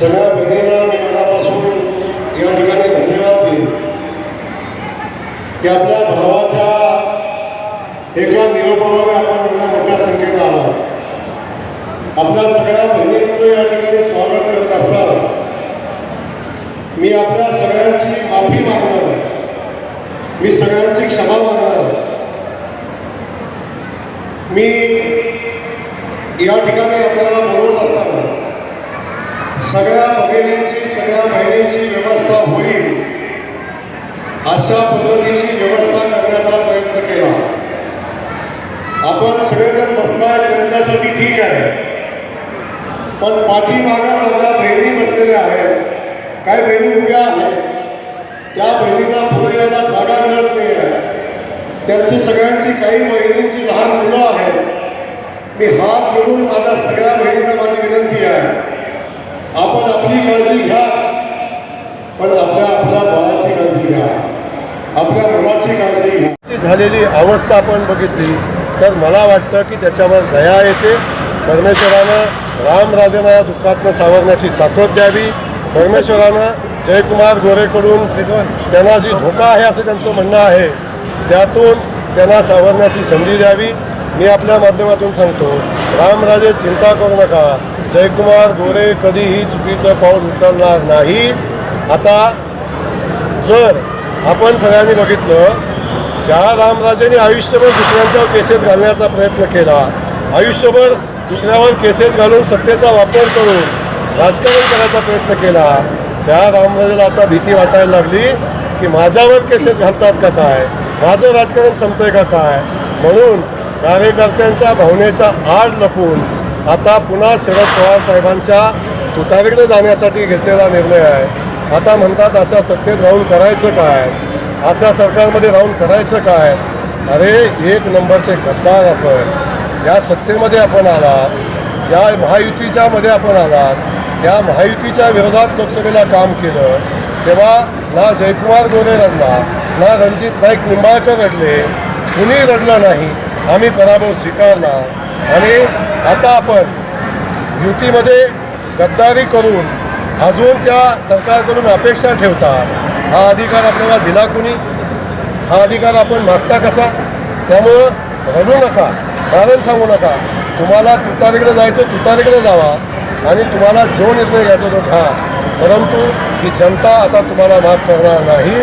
सगळ्या बहिणींना मी मनापासून या ठिकाणी धन्यवाद देईन की आपल्या भावाच्या एका निरोपावर आपण एवढ्या मोठ्या संख्येनं आहात आपल्या सगळ्या बहिणींचं या ठिकाणी स्वागत करत असताना मी आपल्या सगळ्यांची माफी मागणार मी सगळ्यांची क्षमा मागणार मी या ठिकाणी आपल्याला बोलवत असताना सगळ्या भगिनींची सगळ्या बहिणींची व्यवस्था होईल. अशा पद्धतीची व्यवस्था करण्याचा प्रयत्न केला. आपण सगळेजण बसणार त्यांच्यासाठी ठीक आहे. पण पाठीमागं माझ्या बहिणी बसलेल्या आहेत. काय बहिणी उभ्या आहेत. त्या बहिणीला पुढे यायला जागा मिळत नाही आहे त्यांची सगळ्यांची काही बहिणींची लहान मुलं आहेत. मी हात जोडून माझ्या सगळ्या बहिणींना माझी विनंती आहे आपण आपली काळजी घ्याच पण आपल्या आपल्या बाळाची काळजी घ्या आपल्या मुलाची काळजी घ्या. झालेली अवस्था आपण बघितली तर मला वाटतं की त्याच्यावर दया येते. परमेश्वरानं रामराजेंना या दुःखातनं सावरण्याची ताकद द्यावी. परमेश्वरानं जयकुमार गोरेकडून त्यांना जी धोका आहे असं त्यांचं म्हणणं आहे त्यातून त्यांना सावरण्याची संधी द्यावी. मी आपल्या माध्यमातून सांगतो रामराजे चिंता करू नका. जयकुमार गोरे कधीही चुकीचं पाऊल उचलणार नाही. आता जर आपण सगळ्यांनी बघितलं ज्या रामराजेने आयुष्यभर दुसऱ्यांच्यावर केसेस घालण्याचा प्रयत्न केला. आयुष्यभर दुसऱ्यावर केसेस घालून सत्तेचा वापर करून राजकारण करायचा प्रयत्न केला. त्या रामराजेला आता भीती वाटायला लागली की माझ्यावर केसेस घालतात का काय? माझं राजकारण संपतंय का काय? म्हणून कार्यकर्त्यांच्या भावनेचा आड लपून आता पुन्हा शरद पवार साहेबांच्या तुतारीकडे जाण्यासाठी घेतलेला निर्णय आहे. आता म्हणतात अशा सत्तेत राहून करायचं काय? अशा सरकारमध्ये राहून करायचं काय? अरे एक नंबरचे गद्दार आपण या सत्तेमध्ये आपण आलात या महायुतीच्या मध्ये आपण आलात त्या महायुतीच्या विरोधात लोकसभेला काम केलं तेव्हा ना जयकुमार गोरे रडला ना रणजित नाईक निंबाळकर रडले कुणी रडलं नाही आम्ही पराभव स्वीकारला आणि आता आपण युतीमध्ये गद्दारी करून अजून त्या सरकारकडून अपेक्षा ठेवतात. हा अधिकार आपल्याला दिला कुणी? हा अधिकार आपण मागता कसा? त्यामुळं रडू नका. कारण सांगू नका. तुम्हाला तुतारीकडे जायचं तुतारीकडे जावा. आणि तुम्हाला जो निर्णय घ्यायचा तो घ्या. परंतु ही जनता आता तुम्हाला माफ करणार नाही.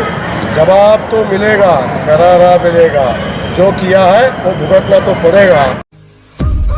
जबाब तो मिलेगा करारा मिलेगा. जो किया है वो भुगतना तो पड़ेगा.